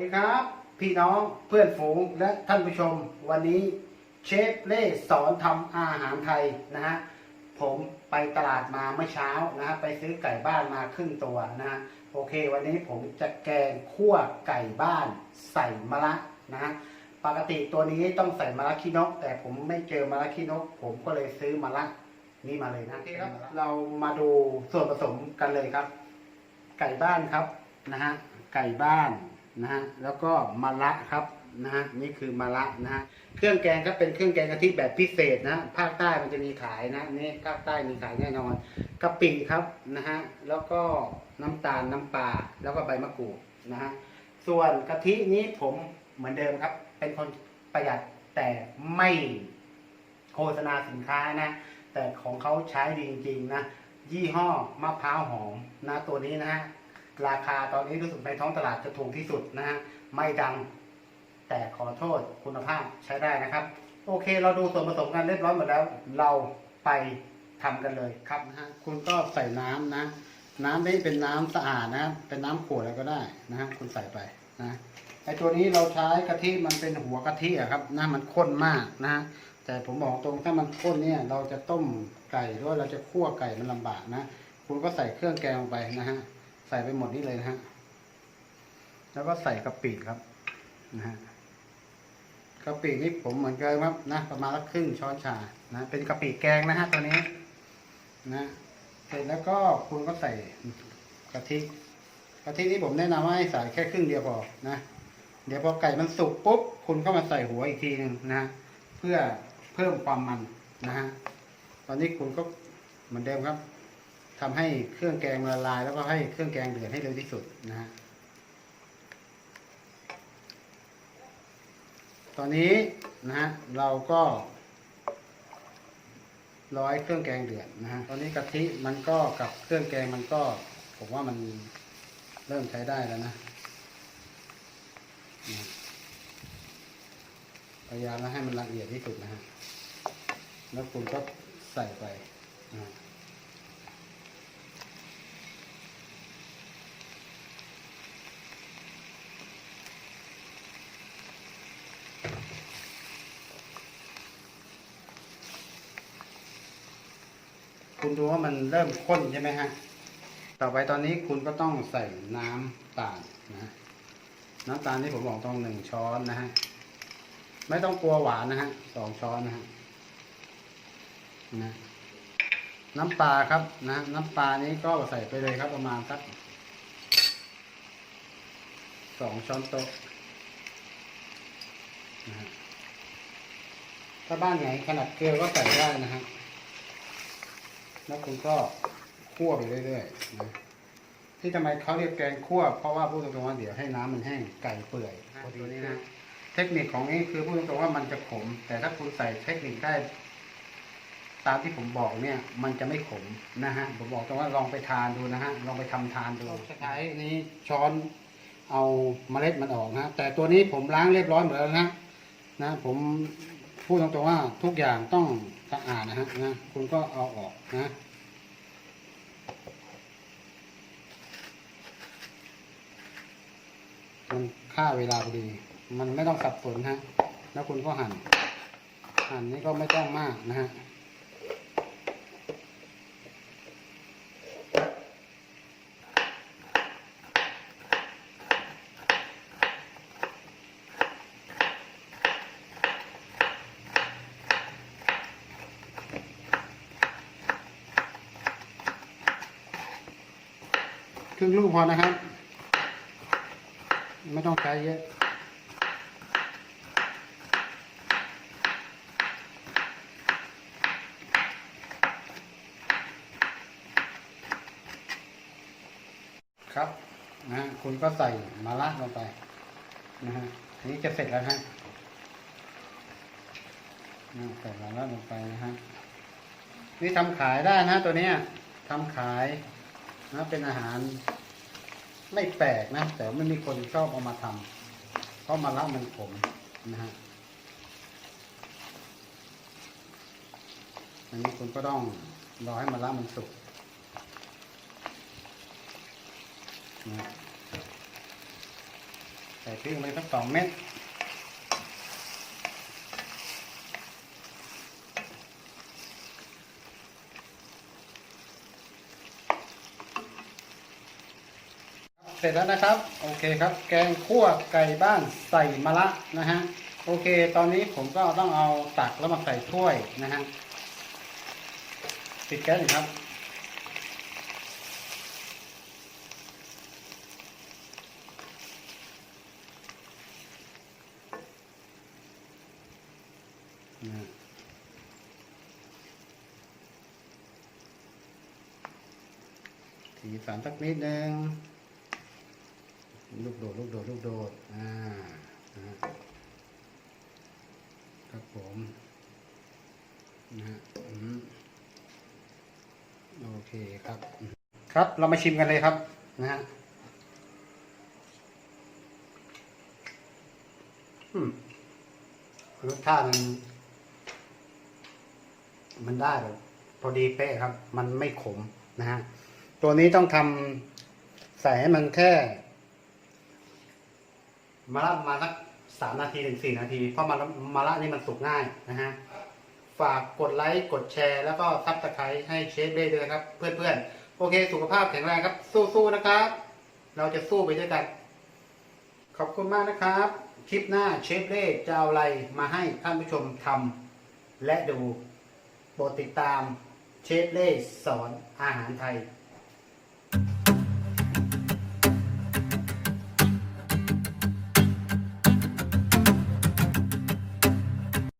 ดีครับ พี่น้องเพื่อนฝูงและท่านผู้ชม วันนี้เชฟเล่สอนทำอาหารไทยนะฮะผมไปตลาดมาเมื่อเช้านะฮะไปซื้อไก่บ้านมาครึ่งตัวนะฮะโอเค วันนี้ผมจะแกงคั่วไก่บ้านใส่มะระนะฮะปกติตัวนี้ต้องใส่มะระขี้นก แต่ผมไม่เจอมะระขี้นก ผมก็เลยซื้อมะระนี่มาเลยนะโอเคครับเรามาดูส่วนผสมกันเลยครับ ไก่บ้านครับนะฮะไก่บ้าน นะฮะแล้วก็มะระครับนะฮะนี่คือมะระนะฮะเครื่องแกงก็เป็นเครื่องแกงกะทิแบบพิเศษนะภาคใต้มันจะมีขายนะนี่ภาคใต้มีขายแน่นอนกะปิครับนะฮะแล้วก็น้ำตาลน้ำปลาแล้วก็ใบมะกรูดนะฮะส่วนกะทินี้ผมเหมือนเดิมครับ เป็นคนประหยัดแต่ไม่โฆษณาสินค้านะ แต่ของเขาใช้ดีจริงๆนะยี่ห้อมะพร้าวหอมนะตัวนี้นะฮะ ราคาตอนนี้รู้สึกในท้องตลาดจะถูกที่สุดนะฮะไม่ดังแต่ขอโทษคุณภาพใช้ได้นะครับ โอเคเราดูส่วนผสมกันเรียบร้อยหมดแล้ว เราไปทำกันเลยครับนะฮะคุณก็ใส่น้ำนะ น้ำนี้เป็นน้ำสะอาดนะเป็นน้ำขวดอะไรก็ได้นะฮะคุณใส่ไปนะไอตัวนี้เราใช้กะทิมันเป็นหัวกะทิอะครับนะมันข้นมากนะ แต่ผมบอกตรงถ้ามันข้นเนี่ยเราจะต้มไก่ด้วยเราจะคั่วไก่มันลำบากนะ คุณก็ใส่เครื่องแกงลงไปนะฮะ ใส่ไปหมดนี่เลยนะฮะ แล้วก็ใส่กะปิครับนะฮะกะปินี่ผมเหมือนกันครับนะประมาณละครึ่งช้อนชานะ เป็นกะปิแกงนะฮะตัวนี้ นะเสร็จแล้วก็คุณก็ใส่กะทิกะทินี่ผมแนะนำว่าให้ใส่แค่ครึ่งเดียวพอนะเดี๋ยวพอไก่มันสุกปุ๊บคุณก็มาใส่หัวอีกทีหนึ่งนะเพื่อเพิ่มความมันนะฮะตอนนี้คุณก็เหมือนเดิมครับ ทำให้เครื่องแกงละลาย แล้วก็ให้เครื่องแกงเดือดให้เร็วที่สุดนะฮะตอนนี้นะฮะเราก็ร้อยเครื่องแกงเดือดนะฮะตอนนี้กะทิมันก็กับเครื่องแกงมันก็ผมว่ามันเริ่มใช้ได้แล้วนะพยายามนะให้มันละเอียดที่สุดนะฮะ แล้วคุณก็ใส่ไปนะ คุณดูว่ามันเริ่มข้นใช่ไหมฮะ ต่อไปตอนนี้คุณก็ต้องใส่น้ำตาลนะ น้ำตาลที่ผมบอกตรงหนึ่งช้อนนะฮะ ไม่ต้องกลัวหวานนะฮะสองช้อนนะฮะนะน้ำปลาครับนะ น้ำปลานี้ก็ใส่ไปเลยครับประมาณสักสองช้อนโต๊ะนะฮะถ้าบ้านไหนขนาดเกลือก็ใส่ได้นะฮะ แล้วคุณก็คั่วไปเรื่อยๆนะที่ทำไมเขาเรียกแกงคั่วเพราะว่าพูดตรงๆว่าเดี๋ยวให้น้ำมันแห้งไก่เปื่อยพอดีนี่นะเทคนิคของนี้คือพูดตรงๆว่ามันจะขม แต่ถ้าคุณใส่เทคนิคได้ ตามที่ผมบอกเนี่ย มันจะไม่ขมนะฮะผมบอกตรงว่าลองไปทานดูนะฮะลองไปทำทานดูใช้นี้ช้อนเอาเมล็ดมันออกนะแต่ตัวนี้ผมล้างเรียบร้อยหมดแล้วนะนะผม พูดตรงๆว่าทุกอย่างต้องสะอาดนะฮะนะคุณก็เอาออกนะมันค่าเวลาพอดี มันไม่ต้องสับสนฮะ แล้วคุณก็หั่นหั่นนี่ก็ไม่ต้องมากนะฮะ ครึ่งลูกพอนะครับ ไม่ต้องใช้เยอะครับนะฮะคุณก็ใส่มาละลงไปนะฮะนี้จะเสร็จแล้วฮะนะใส่มาละลงไปนะฮะนี่ทำขายได้นะตัวเนี้ยทำขาย นะเป็นอาหารไม่แปลกนะ แต่ไม่มีคนชอบเอามาทำเพราะมาละมันขมนะฮะอันนี้คุณก็ต้องรอให้มาละมันสุกนะแต่ส่พริกลงไปสักสองเม็ด เสร็จแล้วนะครับ โอเคครับ แกงคั่วไก่บ้านใส่มะระนะฮะ โอเค ตอนนี้ผมก็ต้องเอาตักแล้วมาใส่ถ้วยนะฮะปิดแก๊สน่อยครับ สีสันสักนิดนึง ลูกโดดลูกโดดลูกโดดอ่านะครับผมนะฮะโอเคครับ ครับเรามาชิมกันเลยครับนะฮะรสชาติมัน มันได้แบบพอดีเป๊ะครับ มันไม่ขมนะฮะ ตัวนี้ต้องทำใส่ให้มันแค่ มาละมาสักสามนาทีถึงสี่นาที เพราะมาละมาละนี่มันสุกง่ายนะฮะ ฝากกดไลค์ กดแชร์ แล้วก็ซับสไครต์ให้เชฟเบ้ด้วยนะครับ เพื่อนๆ โอเค สุขภาพแข็งแรงครับ สู้ๆนะครับ เราจะสู้ไปด้วยกัน ขอบคุณมากนะครับ คลิปหน้าเชฟเล่จะเอาอะไรมาให้ท่านผู้ชมทำและดู โปรดติดตามเชฟเล่สอนอาหารไทย